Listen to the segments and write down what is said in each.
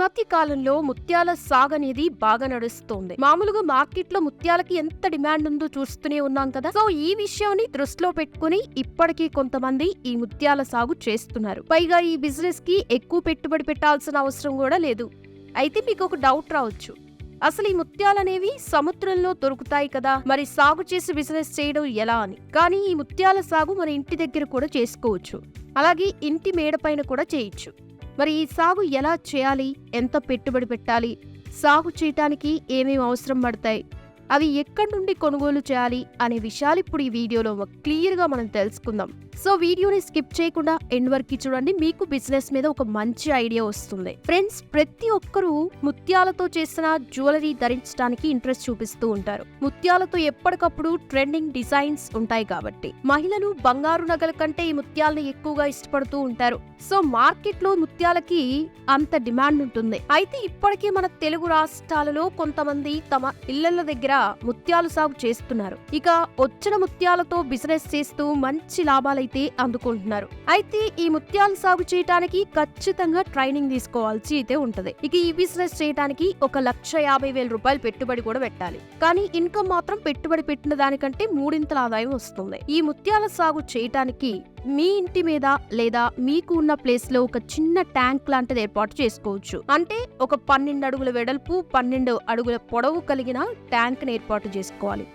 మధ్య కాలంలో ముత్యాల సాగు అనేది బాగా నడుస్తోంది. మామూలుగా మార్కెట్లో ముత్యాలకి ఎంత డిమాండ్ ఉందో చూస్తూనే ఉన్నాం కదా. సో ఈ విషయాన్ని దృష్టిలో పెట్టుకుని ఇప్పటికీ కొంతమంది ఈ ముత్యాల సాగు చేస్తున్నారు. పైగా ఈ బిజినెస్కి ఎక్కువ పెట్టుబడి పెట్టాల్సిన అవసరం కూడా లేదు. అయితే మీకు ఒక డౌట్ రావచ్చు. అసలు ఈ ముత్యాలనేవి సముద్రంలో దొరుకుతాయి కదా. మరి సాగు చేసి బిజినెస్ చేయడం ఎలా అని. కానీ ఈ ముత్యాల సాగు మన ఇంటి దగ్గర కూడా చేసుకోవచ్చు. అలాగే ఇంటి మేడపైన కూడా చేయొచ్చు. మరి ఈ సాగు ఎలా చేయాలి? ఎంత పెట్టుబడి పెట్టాలి? సాగు చేయటానికి ఏమేమి అవసరం పడతాయి? అవి ఎక్కడి నుండి కొనుగోలు చేయాలి అనే విషయాలు ఇప్పుడు ఈ వీడియోలో క్లియర్గా మనం తెలుసుకుందాం. సో వీడియోని స్కిప్ చేయకుండా ఎండ్ వరకు చూడండి. మీకు బిజినెస్ మీద ఒక మంచి ఐడియా వస్తుంది. ఫ్రెండ్స్ ప్రతి ఒక్కరూ ముత్యాలతో చేసిన జ్యువెలరీ ధరించడానికి ఇంట్రెస్ట్ చూపిస్తూ ఉంటారు. ముత్యాలతో ఎప్పటికప్పుడు ట్రెండింగ్ డిజైన్స్ ఉంటాయి కాబట్టి. మహిళలు బంగారు నగల కంటే ఈ ముత్యాలను ఎక్కువగా ఇష్టపడుతూ ఉంటారు. సో మార్కెట్లో ముత్యాలకి అంత డిమాండ్ ఉంటుంది. అయితే ఇప్పటికే మన తెలుగు రాష్ట్రాలలో కొంతమంది తమ ఇళ్ళ దగ్గర ముత్యాలు సాగు చేస్తున్నారు. ఇక వచ్చిన ముత్యాలతో బిజినెస్ చేస్తూ మంచి లాభాలైతే అందుకుంటున్నారు. అయితే ఈ ముత్యాలు సాగు చేయడానికి ఖచ్చితంగా ట్రైనింగ్ తీసుకోవాల్సి అయితే ఉంటది. ఇక ఈ బిజినెస్ చేయడానికి ఒక లక్ష యాభై వేల రూపాయలు పెట్టుబడి కూడా పెట్టాలి. కానీ ఇన్కమ్ మాత్రం పెట్టుబడి పెట్టిన దానికంటే మూడింతల ఆదాయం వస్తుంది. ఈ ముత్యాల సాగు చేయటానికి మీ ఇంటి మీద లేదా మీకు ఉన్న ప్లేస్లో ఒక చిన్న ట్యాంక్ లాంటిది ఏర్పాటు చేసుకోవచ్చు. అంటే ఒక పన్నెండు అడుగుల వెడల్పు పన్నెండు అడుగుల పొడవు కలిగిన ట్యాంక్ని ఏర్పాటు చేసుకోవాలి.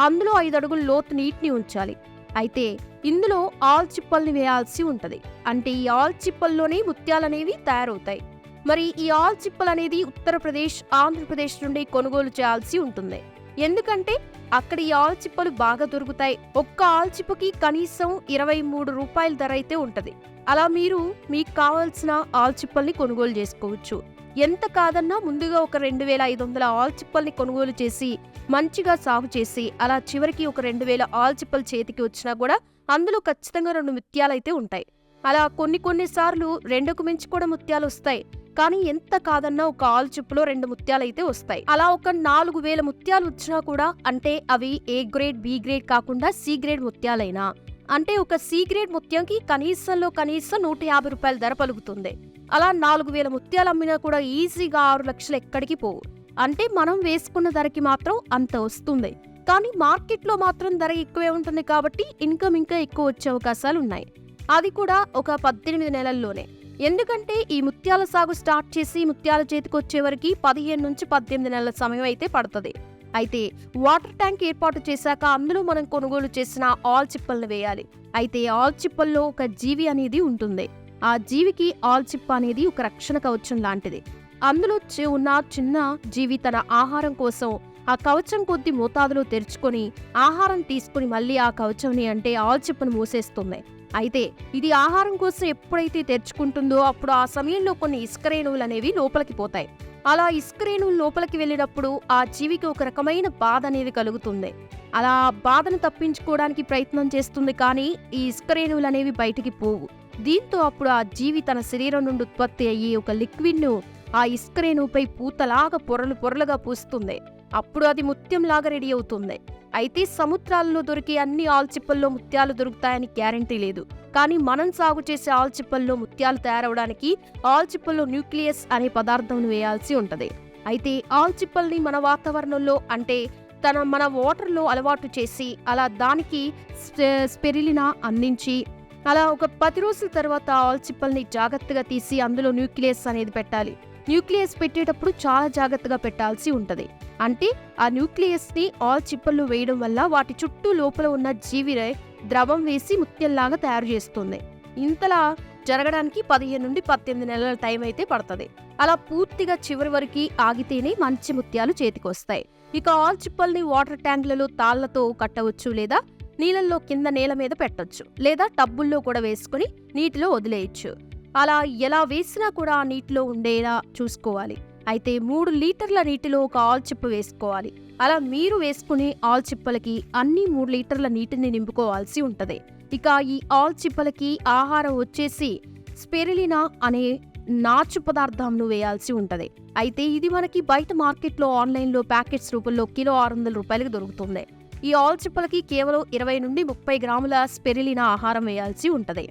అందులో ఐదు అడుగుల లోతు నీటిని ఉంచాలి. అయితే ఇందులో ఆల్ చిప్పల్ని వేయాల్సి ఉంటది. అంటే ఈ ఆల్ చిప్పల్లోనే ముత్యాలనేవి తయారవుతాయి. మరి ఈ ఆల్ చిప్పల్ అనేది ఉత్తరప్రదేశ్ ఆంధ్రప్రదేశ్ నుండి కొనుగోలు చేయాల్సి ఉంటుంది. ఎందుకంటే అక్కడ ఈ ఆల్చిప్పలు బాగా దొరుకుతాయి. ఒక్క ఆల్చిప్పకి కనీసం ఇరవై మూడు రూపాయల ధర అయితే ఉంటది. అలా మీరు మీకు కావాల్సిన ఆల్చిప్పల్ని కొనుగోలు చేసుకోవచ్చు. ఎంత కాదన్నా ముందుగా ఒక రెండు వేల ఐదు వందల ఆల్చిప్పల్ని కొనుగోలు చేసి మంచిగా సాగు చేసి అలా చివరికి ఒక రెండు వేల ఆల్చిప్పలు చేతికి వచ్చినా కూడా అందులో ఖచ్చితంగా రెండు ముత్యాలైతే ఉంటాయి. అలా కొన్ని కొన్నిసార్లు రెండుకు మించి కూడా ముత్యాలు వస్తాయి. కానీ ఎంత కాదన్నా ఒక ఆల్ చిప్పులో రెండు ముత్యాలు అయితే వస్తాయి. అలా ఒక నాలుగు వేల ముత్యాలు వచ్చినా కూడా అంటే అవి ఏ గ్రేడ్ బి గ్రేడ్ కాకుండా సి గ్రేడ్ ముత్యాలైనా. అంటే ఒక సి గ్రేడ్ ముత్యంకి కనీసంలో కనీసం నూట యాభై రూపాయల ధర పలుకుతుంది. అలా నాలుగు వేల ముత్యాలు అమ్మినా కూడా ఈజీగా ఆరు లక్షలు ఎక్కడికి పోవు. అంటే మనం వేసుకున్న ధరకి మాత్రం అంత వస్తుంది. కానీ మార్కెట్లో మాత్రం ధర ఎక్కువే ఉంటుంది కాబట్టి ఇన్కమ్ ఇంకా ఎక్కువ వచ్చే అవకాశాలు ఉన్నాయి. అది కూడా ఒక పద్దెనిమిది నెలల్లోనే. ఎందుకంటే ఈ ముత్యాల సాగు స్టార్ట్ చేసి ముత్యాల చేతికి వచ్చే వరకు పదిహేను నుంచి పద్దెనిమిది నెలల సమయం అయితే పడుతుంది. అయితే వాటర్ ట్యాంక్ ఏర్పాటు చేశాక అందులో మనం కొనుగోలు చేసిన ఆల్ చిప్పల్ని వేయాలి. అయితే ఆల్ చిప్పల్లో ఒక జీవి అనేది ఉంటుంది. ఆ జీవికి ఆల్ చిప్ప అనేది ఒక రక్షణ కవచం లాంటిది. అందులో ఉన్న చిన్న జీవి తన ఆహారం కోసం ఆ కవచం కొద్ది మోతాదులో తెరుచుకొని ఆహారం తీసుకుని మళ్ళీ ఆ కవచంని అంటే ఆల్ చిప్పను మూసేస్తుంది. అయితే ఇది ఆహారం కోసం ఎప్పుడైతే తెరుచుకుంటుందో అప్పుడు ఆ సమయంలో కొన్ని ఇసుక రేణువులు అనేవి లోపలికి పోతాయి. అలా ఇసుక రేణువులు లోపలికి వెళ్ళినప్పుడు ఆ జీవికి ఒక రకమైన బాధ అనేది కలుగుతుంది. అలా ఆ బాధను తప్పించుకోవడానికి ప్రయత్నం చేస్తుంది కానీ ఈ ఇసుక రేణువులు అనేవి బయటికి పోవు. దీంతో అప్పుడు ఆ జీవి తన శరీరం నుండి ఉత్పత్తి అయ్యి ఒక లిక్విడ్ను ఆ ఇసుక రేణువుపై పూతలాగా పొరలు పొరలుగా పూస్తుంది. అప్పుడు అది ముత్యంలాగా రెడీ అవుతుంది. అయితే సముద్రాల్లో దొరికే అన్ని ఆల్చిప్పల్లో ముత్యాలు దొరుకుతాయని గ్యారంటీ లేదు. కానీ మనం సాగు చేసే ఆల్చిప్పల్లో ముత్యాలు తయారవడానికి ఆల్చిప్పల్లో న్యూక్లియస్ అనే పదార్థం వేయాల్సి ఉంటుంది. అయితే ఆల్చిప్పల్ని మన వాతావరణంలో అంటే తన మన వాటర్లో అలవాటు చేసి అలా దానికి స్పె- స్పెరిలినా అందించి అలా ఒక పది రోజుల తర్వాత ఆల్చిప్పల్ని జాగ్రత్తగా తీసి అందులో న్యూక్లియస్ అనేది పెట్టాలి. న్యూక్లియస్ పెట్టేటప్పుడు చాలా జాగ్రత్తగా పెట్టాల్సి ఉంటుంది. అంటే ఆ న్యూక్లియస్ని ఆల్ చిప్పల్లో వేయడం వల్ల వాటి చుట్టూ లోపల ఉన్న జీవిరే ద్రవం వేసి ముత్యంలాగా తయారు చేస్తుంది. ఇంతలా జరగడానికి పదిహేను నుండి పద్దెనిమిది నెలల టైం అయితే పడుతుంది. అలా పూర్తిగా చివరి వరకు ఆగితేనే మంచి ముత్యాలు చేతికొస్తాయి ఇక ఆల్ చిప్పల్ని వాటర్ ట్యాంకులలో తాళ్ళతో కట్టవచ్చు లేదా నీళ్ళల్లో కింద నేల మీద పెట్టొచ్చు లేదా టబ్బుల్లో కూడా వేసుకుని నీటిలో వదిలేయచ్చు. అలా ఎలా వేసినా కూడా ఆ నీటిలో ఉండేలా చూసుకోవాలి. అయితే మూడు లీటర్ల నీటిలో ఒక ఆల్చిప్ప వేసుకోవాలి. అలా మీరు వేసుకునే ఆల్చిప్పలకి అన్ని మూడు లీటర్ల నీటిని నింపుకోవాల్సి ఉంటుంది. ఇక ఈ ఆల్చిప్పలకి ఆహారం వచ్చేసి స్పెరిలినా అనే నాచు పదార్థంను వేయాల్సి ఉంటుంది. అయితే ఇది మనకి బయట మార్కెట్లో ఆన్లైన్లో ప్యాకెట్స్ రూపంలో కిలో ఆరు వందల రూపాయలకు దొరుకుతుంది. ఈ ఆల్చిప్పలకి కేవలం ఇరవై నుండి ముప్పై గ్రాముల స్పెరిలినా ఆహారం వేయాల్సి ఉంటుంది.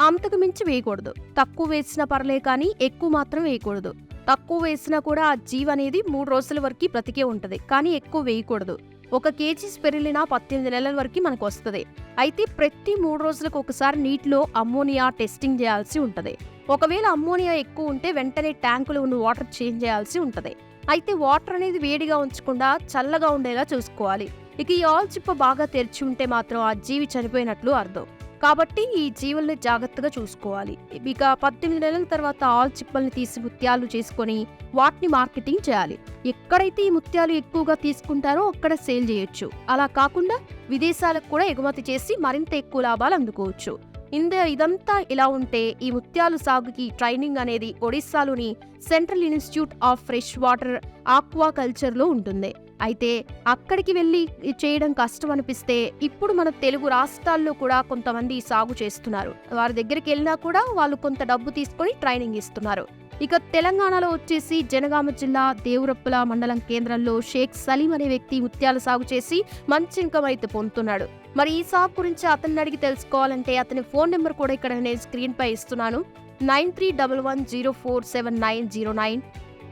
అంతకు మించి వేయకూడదు. తక్కువ వేసినా పర్లే కానీ ఎక్కువ మాత్రం వేయకూడదు. తక్కువ వేసినా కూడా ఆ జీవి అనేది మూడు రోజుల వరకు బ్రతికే ఉంటుంది. కానీ ఎక్కువ వేయకూడదు. ఒక కేజీ స్పెరిలినా పద్దెనిమిది నెలల వరకు మనకు వస్తుంది. అయితే ప్రతి మూడు రోజులకు ఒకసారి నీటిలో అమ్మోనియా టెస్టింగ్ చేయాల్సి ఉంటుంది. ఒకవేళ అమ్మోనియా ఎక్కువ ఉంటే వెంటనే ట్యాంకులో ఉన్న వాటర్ చేంజ్ చేయాల్సి ఉంటుంది. అయితే వాటర్ అనేది వేడిగా ఉంచకుండా చల్లగా ఉండేలా చూసుకోవాలి. ఇక ఈ ఆల్చిప్ప బాగా తెరిచి ఉంటే మాత్రం ఆ జీవి చనిపోయినట్లు అర్థం. కాబట్టి ఈ జీవుల్ని జాగ్రత్తగా చూసుకోవాలి. ఇక పద్దెనిమిది నెలల తర్వాత ఆల్ చిప్పల్ని తీసి ముత్యాలు చేసుకొని వాటిని మార్కెటింగ్ చేయాలి. ఎక్కడైతే ఈ ముత్యాలు ఎక్కువగా తీసుకుంటారో అక్కడ సేల్ చేయొచ్చు. అలా కాకుండా విదేశాలకు కూడా ఎగుమతి చేసి మరింత ఎక్కువ లాభాలు అందుకోవచ్చు. ఇంద ఇదంతా ఇలా ఉంటే ఈ ముత్యాలు సాగుకి ట్రైనింగ్ అనేది ఒడిస్సాలోని central institute of fresh water aqua కల్చర్లో ఉంటుంది. అయితే అక్కడికి వెళ్ళి చేయడం కష్టం అనిపిస్తే ఇప్పుడు మన తెలుగు రాష్ట్రాల్లో కూడా కొంతమంది సాగు చేస్తున్నారు. వారి దగ్గరికి వెళ్ళినా కూడా వాళ్ళు కొంత డబ్బు తీసుకొని ట్రైనింగ్ ఇస్తున్నారు. ఇక తెలంగాణలో వచ్చేసి జనగామ జిల్లా దేవురప్పల మండలం కేంద్రంలో షేక్ సలీం అనే వ్యక్తి ముత్యాల సాగు చేసి మంచి ఇన్కమ్ అయితే పొందుతున్నాడు. మరి ఈ సాగు గురించి అతన్ని అడిగి తెలుసుకోవాలంటే అతని ఫోన్ నెంబర్ కూడా ఇక్కడ నేను స్క్రీన్ పై ఇస్తున్నాను. Nine three double one zero four seven nine zero nine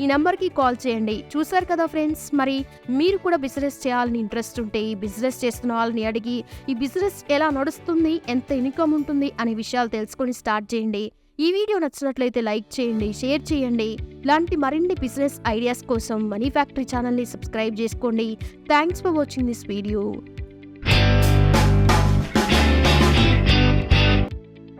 ఈ నెంబర్కి కాల్ చేయండి. చూసారు కదా ఫ్రెండ్స్ మరి మీరు కూడా బిజినెస్ చేయాలని ఇంట్రెస్ట్ ఉంటే ఈ బిజినెస్ చేస్తున్న వాళ్ళని అడిగి ఈ బిజినెస్ ఎలా నడుస్తుంది ఎంత ఇన్కమ్ ఉంటుంది అనే విషయాలు తెలుసుకొని స్టార్ట్ చేయండి. ఈ వీడియో నచ్చినట్లయితే లైక్ చేయండి షేర్ చేయండి. ఇలాంటి మరిన్ని బిజినెస్ ఐడియాస్ కోసం మనీ ఫ్యాక్టరీ ఛానల్ని సబ్స్క్రైబ్ చేసుకోండి. Thanks for watching this video.